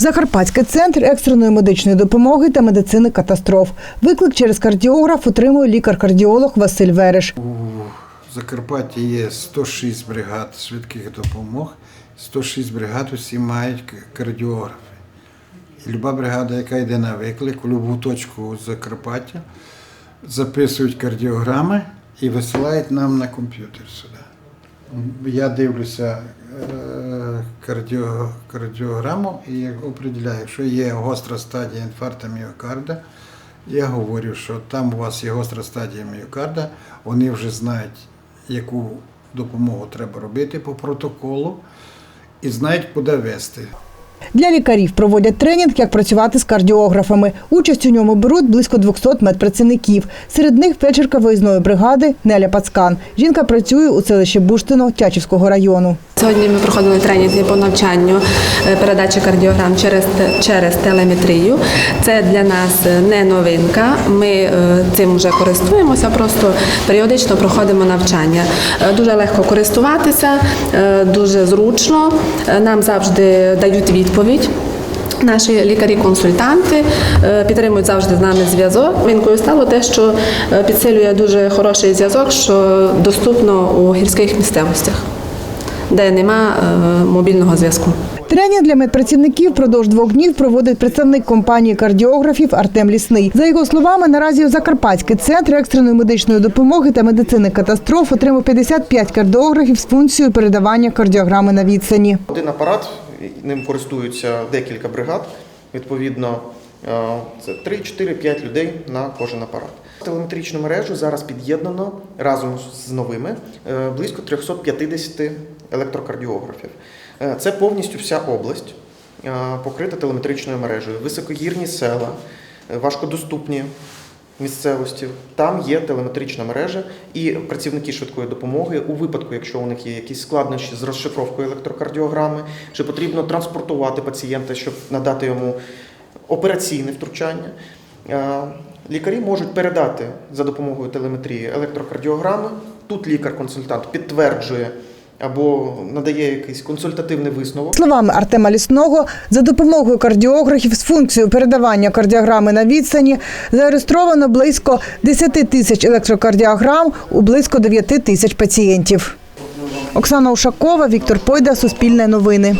Закарпатський центр екстреної медичної допомоги та медицини катастроф. Виклик через кардіограф отримує лікар-кардіолог Василь Вереш. У Закарпатті є 106 бригад швидких допомог, 106 бригад усі мають кардіографи. І люба бригада, яка йде на виклик, у будь-яку точку Закарпаття, записують кардіограми і висилають нам на комп'ютер сюди. Я дивлюся кардіо, кардіограму і определяю, якщо є гостра стадія інфаркту міокарда, я говорю, що там у вас є гостра стадія міокарда, вони вже знають, яку допомогу треба робити по протоколу і знають, куди вести. Для лікарів проводять тренінг, як працювати з кардіографами. Участь у ньому беруть близько 200 медпрацівників. Серед них фельдшерка виїзної бригади Неля Пацкан. Жінка працює у селищі Буштино Тячівського району. Сьогодні ми проходили тренінги по навчанню е, передачі кардіограм через, через телеметрію. Це для нас е, не новинка. Ми е, цим вже користуємося, просто періодично проходимо навчання. Дуже легко користуватися, дуже зручно. Нам завжди дають відповідь. Наші лікарі-консультанти е, підтримують завжди з нами зв'язок. Вінкою стало те, що е, підсилює дуже хороший зв'язок, що доступно у гірських місцевостях де нема е, мобільного зв'язку. Тренінг для медпрацівників впродовж двох днів проводить представник компанії кардіографів Артем Лісний. За його словами, наразі Закарпатський центр екстреної медичної допомоги та медицини катастроф отримав 55 кардіографів з функцією передавання кардіограми на відстані. Один апарат, ним користуються декілька бригад. Відповідно, е, це 3, 4, 5 людей на кожен апарат. Телеметричну мережу зараз під'єднано разом з новими е, близько 350 електрокардіографів. Е, Це повністю вся область покрита телеметричною мережею. Високогірні села, важкодоступні місцевості. Там є телеметрична мережа, і працівники швидкої допомоги у випадку, якщо у них є якісь складнощі з розшифровкою електрокардіограми, чи потрібно транспортувати пацієнта, щоб надати йому операційне втручання. е, Лікарі можуть передати за допомогою телеметрії електрокардіограми. Тут лікар-консультант підтверджує або надає якийсь консультативний висновок. Словами Артема Лісного, за допомогою кардіографів з функцією передавання кардіограми на відстані зареєстровано близько 10 тисяч електрокардіограм у близько 9 тисяч пацієнтів. Оксана Ушакова, Віктор Пойда, Суспільне новини.